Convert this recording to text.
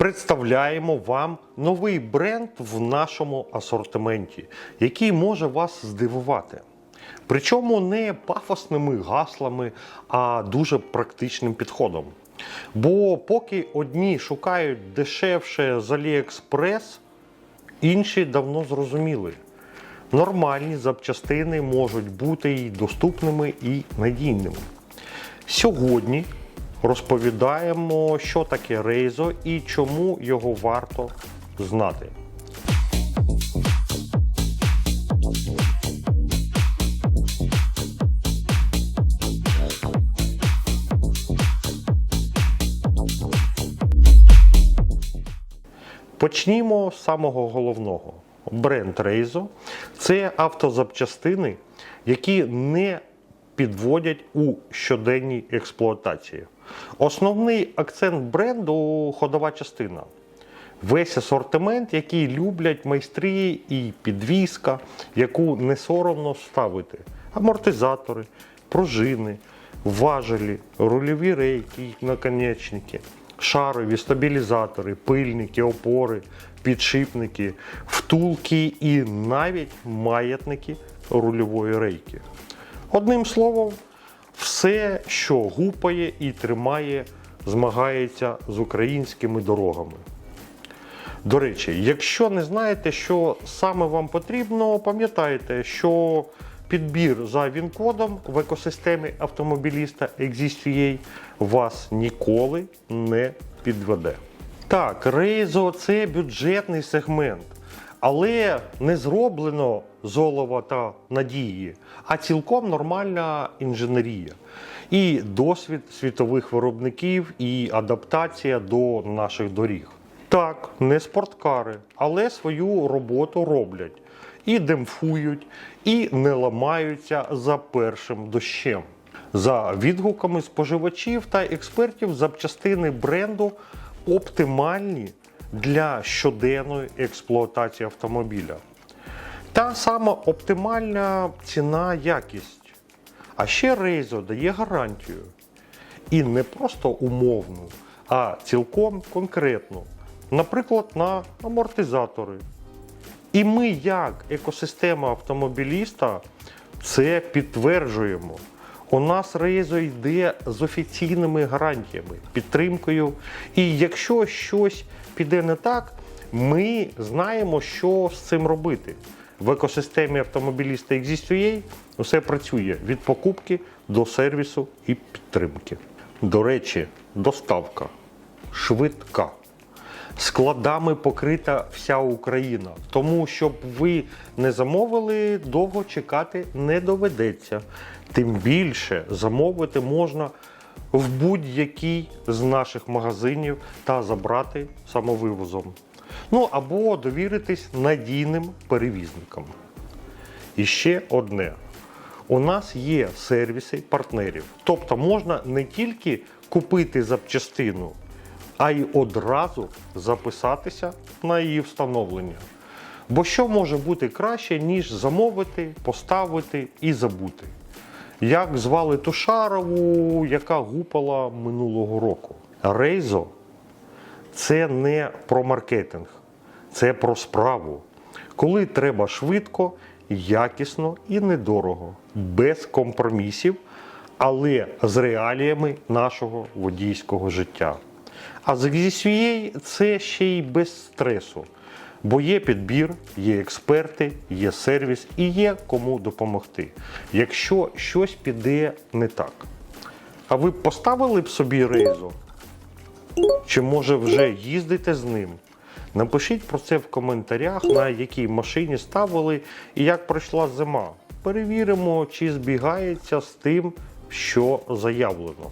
Представляємо вам новий бренд в нашому асортименті, який може вас здивувати. Причому не пафосними гаслами, а дуже практичним підходом. Бо поки одні шукають дешевше з AliExpress, інші давно зрозуміли. Нормальні запчастини можуть бути і доступними, і надійними. Сьогодні розповідаємо, що таке Рейзо і чому його варто знати. Почнімо з самого головного. Бренд Reizo – це автозапчастини, які не підводять у щоденній експлуатації. Основний акцент бренду ходова частина. Весь асортимент, який люблять майстри і підвізка, яку не соромно ставити. Амортизатори, пружини, важелі, рульові рейки, наконечники, шарові стабілізатори, пильники, опори, підшипники, втулки і навіть маятники рульової рейки. Одним словом, все, що гупає і тримає, змагається з українськими дорогами. До речі, якщо не знаєте, що саме вам потрібно, пам'ятайте, що підбір за він-кодом в екосистемі автомобіліста Exist.ua вас ніколи не підведе. Так, Рейзо це бюджетний сегмент, але не зроблено з олова та надії, а цілком нормальна інженерія. І досвід світових виробників, і адаптація до наших доріг. Так, не спорткари, але свою роботу роблять. І демпфують, і не ламаються за першим дощем. За відгуками споживачів та експертів, запчастини бренду оптимальні для щоденної експлуатації автомобіля. Та сама оптимальна ціна якість. А ще Рейзо дає гарантію. І не просто умовну, а цілком конкретну. Наприклад, на амортизатори. І ми, як екосистема автомобіліста, це підтверджуємо. У нас Рейзо йде з офіційними гарантіями, підтримкою. І якщо щось піде не так, ми знаємо, що з цим робити. В екосистемі автомобіліста Exist.ua все працює від покупки до сервісу і підтримки. До речі, доставка швидка. Складами покрита вся Україна. Тому, щоб ви не замовили, довго чекати не доведеться. Тим більше замовити можна в будь-який з наших магазинів та забрати самовивозом. Ну або довіритись надійним перевізникам. І ще одне: у нас є сервіси партнерів. Тобто можна не тільки купити запчастину, а й одразу записатися на її встановлення. Бо що може бути краще, ніж замовити, поставити і забути? Як звали ту шарову, яка гупала минулого року? Рейзо це не про маркетинг, це про справу. Коли треба швидко, якісно і недорого, без компромісів, але з реаліями нашого водійського життя. А з XSVA це ще й без стресу, бо є підбір, є експерти, є сервіс і є кому допомогти, якщо щось піде не так. А ви поставили б собі рейзо? Чи може вже їздите з ним? Напишіть про це в коментарях, на якій машині ставили і як пройшла зима. Перевіримо, чи збігається з тим, що заявлено.